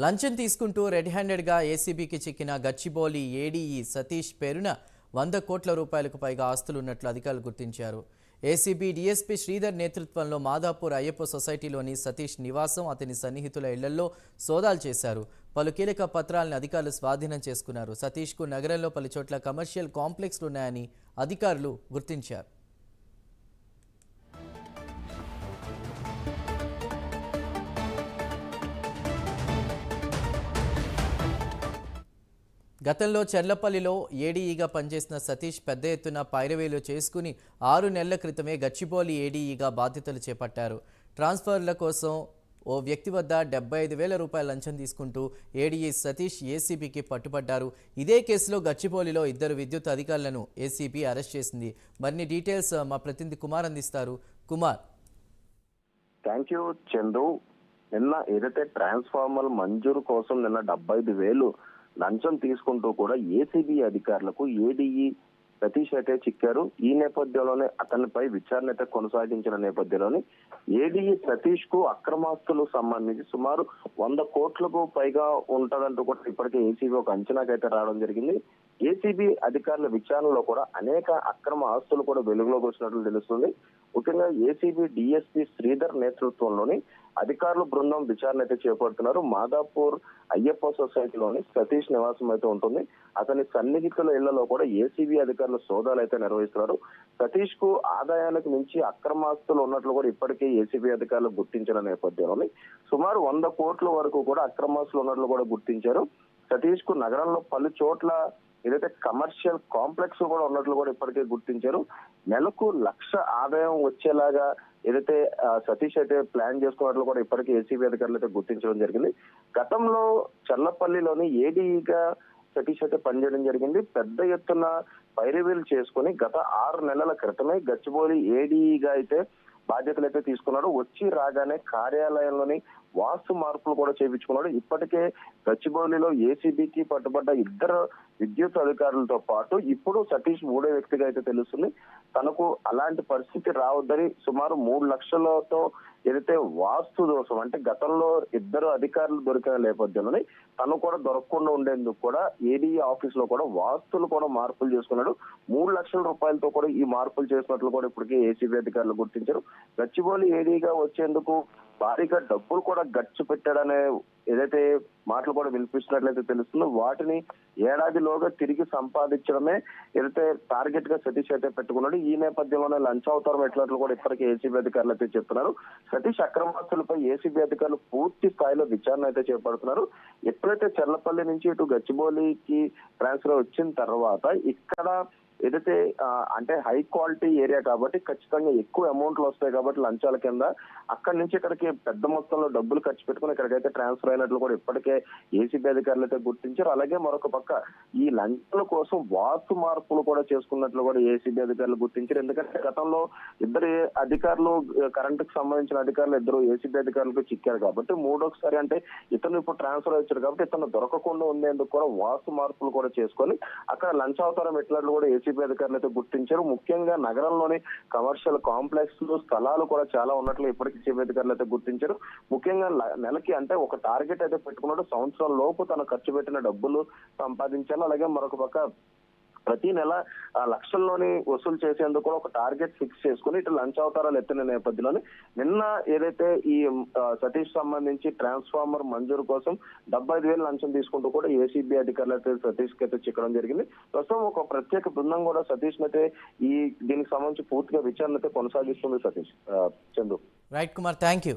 లంచం తీసుకుంటూ రెడ్ హ్యాండెడ్గా ఏసీబీకి చిక్కిన గచ్చిబౌలి ఏడీఈ సతీష్ పేరున వంద కోట్ల రూపాయలకు పైగా ఆస్తులున్నట్లు అధికారులు గుర్తించారు. ఏసీబీ డీఎస్పీ శ్రీధర్ నేతృత్వంలో మాదాపూర్ అయ్యప్ప సొసైటీలోని సతీష్ నివాసం అతని సన్నిహితుల ఇళ్ళలో సోదాలు చేశారు. పలు కీలక పత్రాలను అధికారులు స్వాధీనం చేసుకున్నారు. సతీష్కు నగరంలో పలు చోట్ల కమర్షియల్ కాంప్లెక్స్లు ఉన్నాయని అధికారులు గుర్తించారు. గతంలో చెర్లపల్లిలో ఏడీఈగా పనిచేసిన సతీష్ పెద్ద ఎత్తున పైరవేలు చేసుకుని ఆరు నెలల క్రితమే గచ్చిబౌలి ఏడీఈగా బాధ్యతలు చేపట్టారు. ట్రాన్స్ఫర్ల కోసం ఓ వ్యక్తి వద్ద డెబ్బై ఐదు వేల రూపాయల లంచం తీసుకుంటూ ఏడీఈ సతీష్ ఏసీబీకి పట్టుబడ్డారు. ఇదే కేసులో గచ్చిబౌలిలో ఇద్దరు విద్యుత్ అధికారులను ఏసీబీ అరెస్ట్ చేసింది. మరిన్ని డీటెయిల్స్ మా ప్రతినిధి కుమార్ అందిస్తారు. కుమార్. Thank you Chandu. నిన్న ఏదైతే ట్రాన్స్ఫార్మర్ మంజూరు కోసం నిన్న డెబ్బై ఐదు వేలు లంచం తీసుకుంటూ కూడా ఏసీబీ అధికారులకు ఏడీఈ సతీష్ అయితే చిక్కారు. ఈ నేపథ్యంలోనే అతనిపై విచారణ అయితే కొనసాగించిన నేపథ్యంలోని ఏడీఈ సతీష్కు అక్రమాస్తులు సంబంధించి సుమారు వంద కోట్లకు పైగా ఉంటదంటూ కూడా ఇప్పటికే ఏసీబీ ఒక అంచనాకైతే రావడం జరిగింది. ఏసీబీ అధికారుల విచారణలో కూడా అనేక అక్రమ ఆస్తులు కూడా వెలుగులోకి వచ్చినట్లు తెలుస్తుంది. ముఖ్యంగా ఏసీబీ డిఎస్పీ శ్రీధర్ నేతృత్వంలోని అధికారుల బృందం విచారణ అయితే చేపడుతున్నారు. మాదాపూర్ అయ్యప్ప సొసైటీలోని సతీష్ నివాసం అయితే ఉంటుంది. అతని సన్నిహితుల ఇళ్ళలో కూడా ఏసీబీ అధికారులు సోదాలు అయితే నిర్వహిస్తున్నారు. సతీష్కు ఆదాయానికి మించి అక్రమాస్తులు ఉన్నట్లు కూడా ఇప్పటికే ఏసీబీ అధికారులు గుర్తించిన నేపథ్యంలోని సుమారు వంద కోట్ల వరకు కూడా అక్రమాస్తులు ఉన్నట్లు కూడా గుర్తించారు. సతీష్కు నగరంలో పలు చోట్ల ఏదైతే కమర్షియల్ కాంప్లెక్స్ కూడా ఉన్నట్లు కూడా ఇప్పటికే గుర్తించారు. నెలకు లక్ష ఆదాయం వచ్చేలాగా ఏదైతే సతీష్ అయితే ప్లాన్ చేసుకున్నట్లు కూడా ఇప్పటికే ఏసీబీ అధికారులు అయితే గుర్తించడం జరిగింది. గతంలో చల్లపల్లిలోని ఏడీగా సతీష్ అయితే పనిచేయడం జరిగింది. పెద్ద ఎత్తున పైరవీలు చేసుకుని గత ఆరు నెలల క్రితమే గచ్చిబౌలి ఏడీగా అయితే బాధ్యతలు అయితే తీసుకున్నాడు. వచ్చి రాగానే కార్యాలయంలోని వాస్తు మార్పులు కూడా చేయించుకున్నాడు. ఇప్పటికే గచ్చిబౌలిలో ఏసీబీకి పట్టుబడ్డ ఇద్దరు విద్యుత్ అధికారులతో పాటు ఇప్పుడు సతీష్ మూడో వ్యక్తిగా అయితే తెలుస్తుంది. తనకు అలాంటి పరిస్థితి రావద్దని సుమారు మూడు లక్షలతో ఏదైతే వాస్తు దోషం అంటే గతంలో ఇద్దరు అధికారులు దొరికిన నేపథ్యంలోని తను కూడా దొరకకుండా ఉండేందుకు కూడా ఏడీ ఆఫీస్లో కూడా వాస్తులు కూడా మార్పులు చేసుకున్నాడు. మూడు లక్షల రూపాయలతో కూడా ఈ మార్పులు చేసినట్లు కూడా ఇప్పటికే ఏసీబీ అధికారులు గుర్తించారు. గచ్చిబౌలి ఏడీగా వచ్చేందుకు భారీగా డబ్బులు కూడా గచ్చు పెట్టాడనే ఏదైతే మాటలు కూడా వినిపిస్తున్నట్లయితే తెలుస్తుందో వాటిని ఏడాదిలోగా తిరిగి సంపాదించడమే ఏదైతే టార్గెట్గా సతీష్ అయితే పెట్టుకున్నాడు ఈ నేపథ్యంలోనే లంచ్ అవతారం ఎట్లట్లు కూడా ఇప్పటికే ఏసీబీ అధికారులు అయితే చెప్తున్నారు. సతీష్ అక్రమాస్తులపై ఏసీబీ అధికారులు పూర్తి స్థాయిలో విచారణ అయితే చేపడుతున్నారు. ఎప్పుడైతే చెర్లపల్లి నుంచి ఇటు గచ్చిబౌలికి ట్రాన్స్ఫర్ వచ్చిన తర్వాత ఇక్కడ ఏదైతే అంటే హై క్వాలిటీ ఏరియా కాబట్టి ఖచ్చితంగా ఎక్కువ అమౌంట్లు వస్తాయి కాబట్టి లంచాల కింద అక్కడి నుంచి ఇక్కడికి పెద్ద మొత్తంలో డబ్బులు ఖర్చు పెట్టుకుని ఇక్కడికైతే ట్రాన్స్ఫర్ అయినట్లు కూడా ఇప్పటికే ఏసీబీ అధికారులు అయితే గుర్తించారు. అలాగే మరొక పక్క ఈ లంచాల కోసం వాస్తు మార్పులు కూడా చేసుకున్నట్లు కూడా ఏసీబీ అధికారులు గుర్తించారు. ఎందుకంటే గతంలో ఇద్దరు అధికారులు కరెంటుకు సంబంధించిన అధికారులు ఇద్దరు ఏసీబీ అధికారులకు చిక్కారు కాబట్టి మూడోసారి అంటే ఇతను ఇప్పుడు ట్రాన్స్ఫర్ వచ్చారు కాబట్టి ఇతను దొరకకుండా ఉండేందుకు కూడా వాస్తు మార్పులు కూడా చేసుకొని అక్కడ లంచావతారం అవతారం కూడా ఏసీబీ అధికారులు అయితే గుర్తించారు. ముఖ్యంగా నగరంలోని కమర్షియల్ కాంప్లెక్స్ స్థలాలు కూడా చాలా ఉన్నట్లు ఇప్పటికీ ఏసీబీ అధికారులు అయితే గుర్తించారు. ముఖ్యంగా నెలకి అంటే ఒక టార్గెట్ అయితే పెట్టుకున్నాడు. సంవత్సరం లోపు తను ఖర్చు పెట్టిన డబ్బులు సంపాదించాలి. అలాగే మరొక పక్క ప్రతి నెల ఆ, లక్షల్లోని వసూలు చేసేందుకు కూడా ఒక టార్గెట్ ఫిక్స్ చేసుకుని ఇటు లంచ్ అవతారాలు ఎత్తిన నేపథ్యంలోని నిన్న ఏదైతే ఈ సతీష్ సంబంధించి ట్రాన్స్ఫార్మర్ మంజూరు కోసం డెబ్బై ఐదు వేలు లంచం తీసుకుంటూ కూడా ఏసీబీ అధికారులు అయితే సతీష్కి అయితే చిక్కడం జరిగింది. ప్రస్తుతం ఒక ప్రత్యేక బృందం కూడా సతీష్ అయితే ఈ దీనికి సంబంధించి పూర్తిగా విచారణ అయితే కొనసాగిస్తుంది Satish Chandu. Right Kumar thank you.